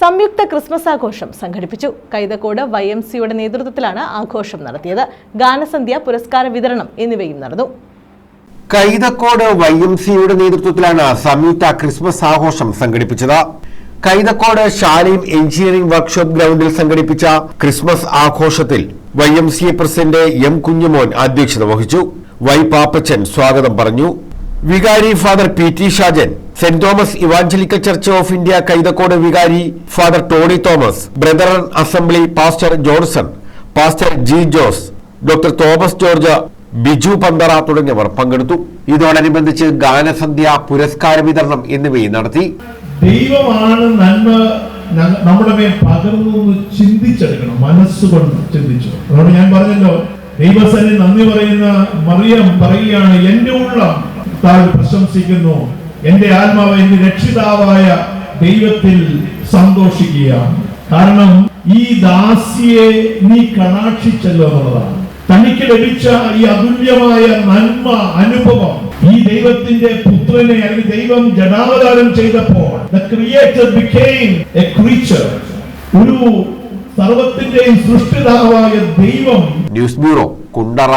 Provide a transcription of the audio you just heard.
സംയുക്ത ക്രിസ്മസ് ആഘോഷം സംഘടിപ്പിച്ചു. കൈതക്കോട് വൈ എം സിയുടെ നേതൃത്വത്തിലാണ് ആഘോഷം നടത്തിയത്. ഗാനസന്ധ്യ പുരസ്കാര വിതരണം എന്നിവയും നടന്നു. കൈതക്കോട് വൈ എം സിയുടെ നേതൃത്വത്തിലാണ് സംയുക്ത ക്രിസ്മസ് ആഘോഷം സംഘടിപ്പിച്ചത്. കൈതക്കോട് ശാലയും എഞ്ചിനീയറിംഗ് വർക്ക്ഷോപ്പ് ഗ്രൗണ്ടിൽ സംഘടിപ്പിച്ച ക്രിസ്മസ് ആഘോഷത്തിൽ Y M C president M Kunjumon അധ്യക്ഷത വഹിച്ചു. വൈ പാപ്പച്ചൻ സ്വാഗതം പറഞ്ഞു. വികാരി father P T Shajan Saint Thomas Evangelical Church of India Kaithakode വികാരി father Tony Thomas Brethren Assembly pastor Johnson pastor G Jose doctor Thomas George Biju Panthara തുടങ്ങിയവർ പങ്കെടുത്തു. ഇതോടനുബന്ധിച്ച് ഗാനസന്ധ്യ പുരസ്കാര വിതരണം എന്നിവയും നടത്തി. ദൈവമാണ് നന്മ നമ്മുടെ മേൽ പകർന്നു ചിന്തിച്ചെടുക്കണം മനസ്സുകൊണ്ട് ചിന്തിച്ചു. ഞാൻ പറഞ്ഞല്ലോ ദൈവസനെ നന്ദി പറയുന്ന മറിയം പറയുകയാണ് എന്റെ ഉള്ള. താഴെ പ്രശംസിക്കുന്നു. എന്റെ ആത്മാവ് എന്റെ രക്ഷിതാവായ ദൈവത്തിൽ സന്തോഷിക്കുകയാണ്. കാരണം ഈ ദാസിയെ നീ കടാക്ഷിച്ചല്ലോ എന്നുള്ളതാണ്. തനിക്ക് ലഭിച്ച ഈ അതുല്യമായ നന്മ അനുഭവം ഈ ദൈവത്തിന്റെ പുത്രനെ അല്ലെങ്കിൽ ദൈവം ജടാവതാരം ചെയ്തപ്പോൾ ക്രിയേറ്റർ ഒരു സർവത്തിന്റെയും സൃഷ്ടിതാവായ ദൈവം ന്യൂസ് ബ്യൂറോ കുണ്ടറ